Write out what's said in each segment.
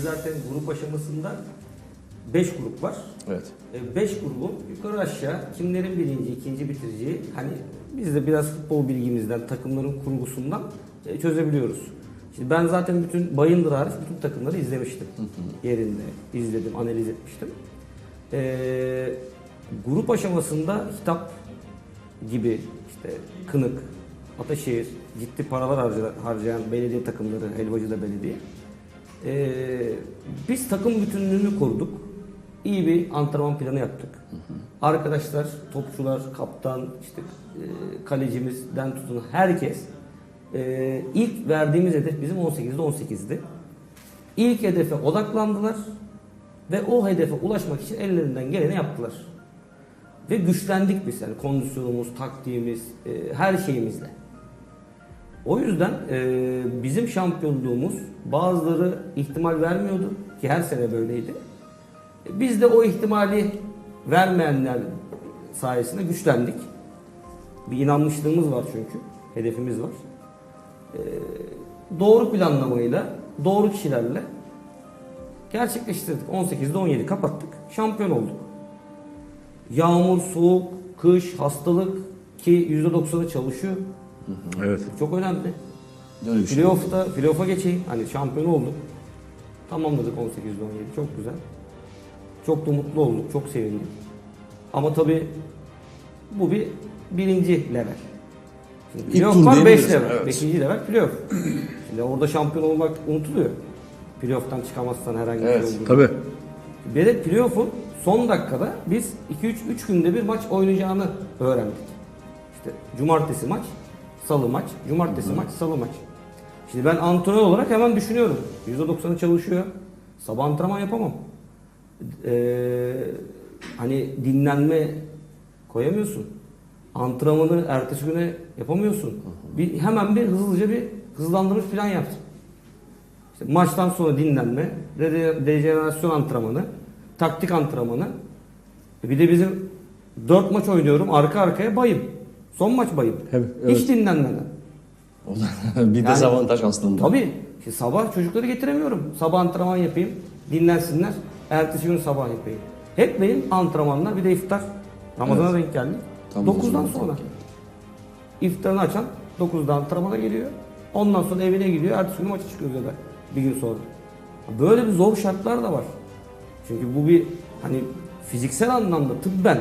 biz zaten grup aşamasında 5 grup var. Evet. 5 grubun yukarı aşağı kimlerin birinci, ikinci bitireceği hani biz de biraz futbol bilgimizden, takımların kurgusundan e, çözebiliyoruz. Şimdi ben zaten bütün Bayındır hariç bütün takımları izlemiştim. Yerinde izledim, analiz etmiştim. Ee, grup aşamasında hitap gibi işte Kınık, Ataşehir ciddi paralar harca- harcayan belediye takımları, Helvacı'da belediye. Ee, biz takım bütünlüğünü koruduk. İyi bir antrenman planı yaptık. Arkadaşlar, topçular, kaptan, işte e, kalecimizden tutun herkes e, ilk verdiğimiz hedef bizim 18'de 18'di. İlk hedefe odaklandılar ve o hedefe ulaşmak için ellerinden geleni yaptılar. Ve güçlendik biz yani kondisyonumuz, taktiğimiz, e, her şeyimizle. O yüzden e, bizim şampiyonluğumuz bazıları ihtimal vermiyordu ki her sene böyleydi. E, Biz de o ihtimali vermeyenler sayesinde güçlendik. Bir inanmışlığımız var çünkü. Hedefimiz var. E, doğru planlamayla, doğru kişilerle gerçekleştirdik. 18'de 17 kapattık. Şampiyon olduk. Yağmur, soğuk, kış, hastalık ki %90'ı çalışıyor. Evet. Çok önemli. Bir şey. Playoff'ta, playoff'a geçeyim. Hani şampiyon olduk. Tamamladık 18'de 17. Çok güzel. Çok da mutlu olduk. Çok sevindik. Ama tabii bu bir birinci level. Şimdi playoff var 5 diyebiliriz, level. evet. Beşinci level playoff. Şimdi orada şampiyon olmak unutuluyor. Playoff'tan çıkamazsan herhangi bir Evet, şey olduğunda. Tabii. Bir de playoff'un son dakikada biz 2-3 3 günde bir maç oynayacağını öğrendik. İşte cumartesi maç, salı maç, cumartesi maç, salı maç. Şimdi ben antrenör olarak hemen düşünüyorum. %90'ı çalışıyor. Sabah antrenman yapamam. Ee, hani dinlenme koyamıyorsun. Antrenmanı ertesi güne yapamıyorsun. Bir, hemen bir hızlıca bir hızlandırmış plan yaptım. İşte maçtan sonra dinlenme, re- rejenerasyon antrenmanı, taktik antrenmanı. E Bir de bizim 4 maç oynuyorum arka arkaya bayım. Son maç bayım. Evet, Hiç dinlenmeden. O da bir Yani- dezavantaj aslında. Tabii. Şimdi sabah çocukları getiremiyorum. Sabah antrenman yapayım, dinlensinler. Ertesi gün sabah yapayım. Hep benim antrenmanlar bir de iftar. Ramazan'a denk geldi. Tam da 9'dan zaman sonra. İftarını açan 9'da antrenmana geliyor. Ondan sonra evine gidiyor. Ertesi gün maça çıkıyor ya da bir gün sonra. Böyle bir zor şartlar da var. Çünkü bu bir hani fiziksel anlamda tıbben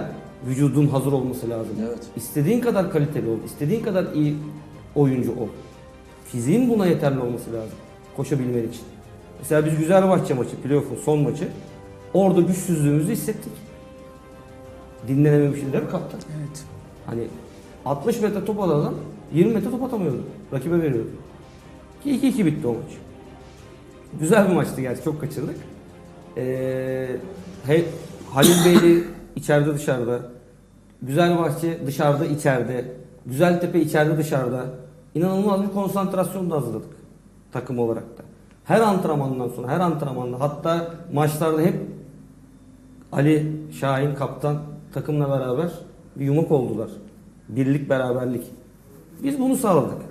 vücudun hazır olması lazım. Evet. İstediğin kadar kaliteli ol, istediğin kadar iyi oyuncu ol. Fiziğin buna yeterli olması lazım koşabilmen için. Mesela biz Güzelbahçe maçı, playoff'un son maçı orada güçsüzlüğümüzü hissettik. Mi kaptan? Evet. Hani 60 metre top alan adam 20 metre top atamıyordu. Rakibe veriyordu. Ki 2-2 bitti o maç. Güzel bir maçtı gerçi çok kaçırdık. Ee, he, Halil Beyli içeride dışarıda. Güzelbahçe dışarıda içeride. Güzeltepe içeride dışarıda. İnanılmaz bir konsantrasyon da hazırladık takım olarak da. Her antrenmandan sonra, her antrenmanda hatta maçlarda hep Ali Şahin kaptan takımla beraber bir yumak oldular. Birlik, beraberlik. Biz bunu sağladık.